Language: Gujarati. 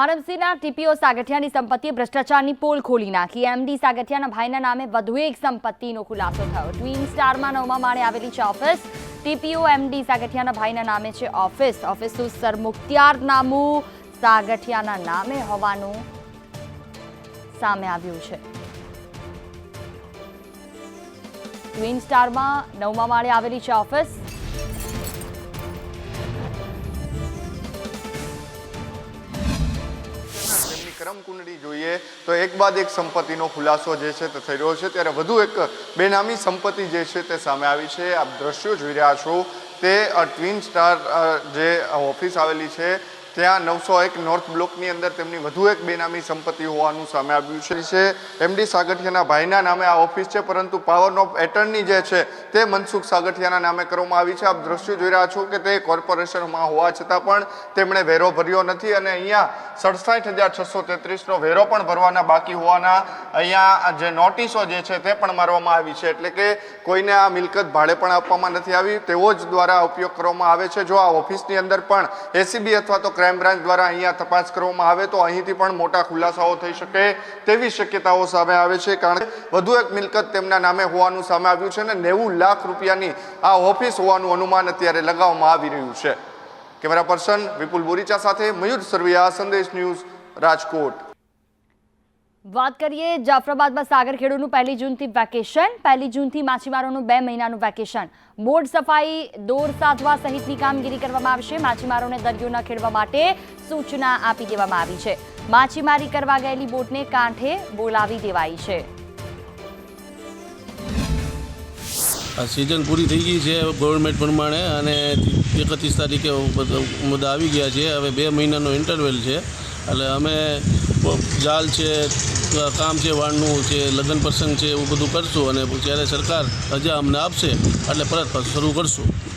આરએમસીના ટીપીઓ સાગઠિયાની સંપત્તિએ ભ્રષ્ટાચારની પોલ ખોલી નાખી. એમડી સાગઠિયાના ભાઈના નામે વધુ એક સંપત્તિનો ખુલાસો થયો. ટ્વીન સ્ટારમાં નવમા માળે આવેલી છે ઓફિસ. ટીપીઓ એમડી સાગઠિયાના ભાઈના નામે છે ઓફિસ. ઓફિસનું સરમુખત્યાર નામું સાગઠિયાના નામે હોવાનું સામે આવ્યું છે. ટ્વીન સ્ટારમાં નવમા માળે આવેલી છે ઓફિસ. તેમની ક્રમકુંડળી જોઈએ, તો એક બાદ એક સંપત્તિનો ખુલાસો જે છે તે થઈ રહ્યો છે. ત્યારે વધુ એક બેનામી સંપત્તિ જે છે તે સામે આવી છે. આપ દ્રશ્યો જોઈ રહ્યા છો. તે ટ્વિન સ્ટાર જે ઓફિસ આવેલી છે ત્યાં નવસો એક નોર્થ બ્લોકની અંદર તેમની વધુ એક બેનામી સંપત્તિ હોવાનું સામે આવ્યું છે. એમડી સાગઠિયાના ભાઈના નામે આ ઓફિસ છે, પરંતુ પાવર ઓફ એટર્ની જે છે, તે મનસુખ સાગઠિયાના નામે કરવામાં આવી છે. આપ દ્રશ્યો જોઈ રહ્યા છો કે તે કોર્પોરેશનમાં હોવા છતાં પણ તેમણે વેરો ભર્યો નથી અને અહીંયા સડસઠ હજાર છસો તેત્રીસનો વેરો પણ ભરવાના બાકી હોવાના અહીંયા જે નોટિસો જે છે, તે પણ મારવામાં આવી છે. એટલે કે કોઈને આ મિલકત ભાડે પણ આપવામાં નથી આવી. તેવો જ દ્વારા ઉપયોગ કરવામાં આવે છે. જો આ ઓફિસની અંદર પણ એસીબી અથવા તો ક્રાઇમ બ્રાન્ચ દ્વારા અહીંયા તપાસ કરવામાં આવે તો અહીંથી પણ મોટા ખુલાસાઓ થઈ શકે તેવી શક્યતાઓ સામે આવે છે. કારણ કે વધુ એક મિલકત તેમના નામે હોવાનું સામે આવ્યું છે અને નેવું લાખ રૂપિયાની આ ઓફિસ હોવાનું અનુમાન અત્યારે લગાવવામાં આવી રહ્યું છે. કેમેરા પર્સન વિપુલ બોરીચા સાથે મયુર સરવૈયા, સંદેશ ન્યૂઝ રાજકોટ. વાત કરીએ જાફરાબાદમાં સાગર ખેડૂનું પહેલી જૂનથી વેકેશન. પહેલી જૂનથી માછીમારોનું બે મહિનાનું વેકેશન. બોટ સફાઈ, દોર સાધવા સહિતની કામગીરી કરવામાં આવશે માછીમારોને દરિયો ન ખેડવા માટે સૂચના આપી દેવામાં આવી છે. માછીમારી કરવા ગયેલી બોટને કાંઠે બોલાવી દેવાઈ છે. આ સિઝન પૂરી થઈ ગઈ છે ગવર્મેન્ટ પ્રમાણે અને એકત્રીસ તારીખે બધા આવી ગયા છે. હવે બે મહિનાનો ઇન્ટરવેલ છે. એટલે અમે જાલ છે, કામ છે, વાળનું છે, લગ્ન પ્રસંગ છે, એવું બધું કરશું અને જ્યારે સરકાર રજા અમને આપશે, એટલે પરત શરૂ કરશું.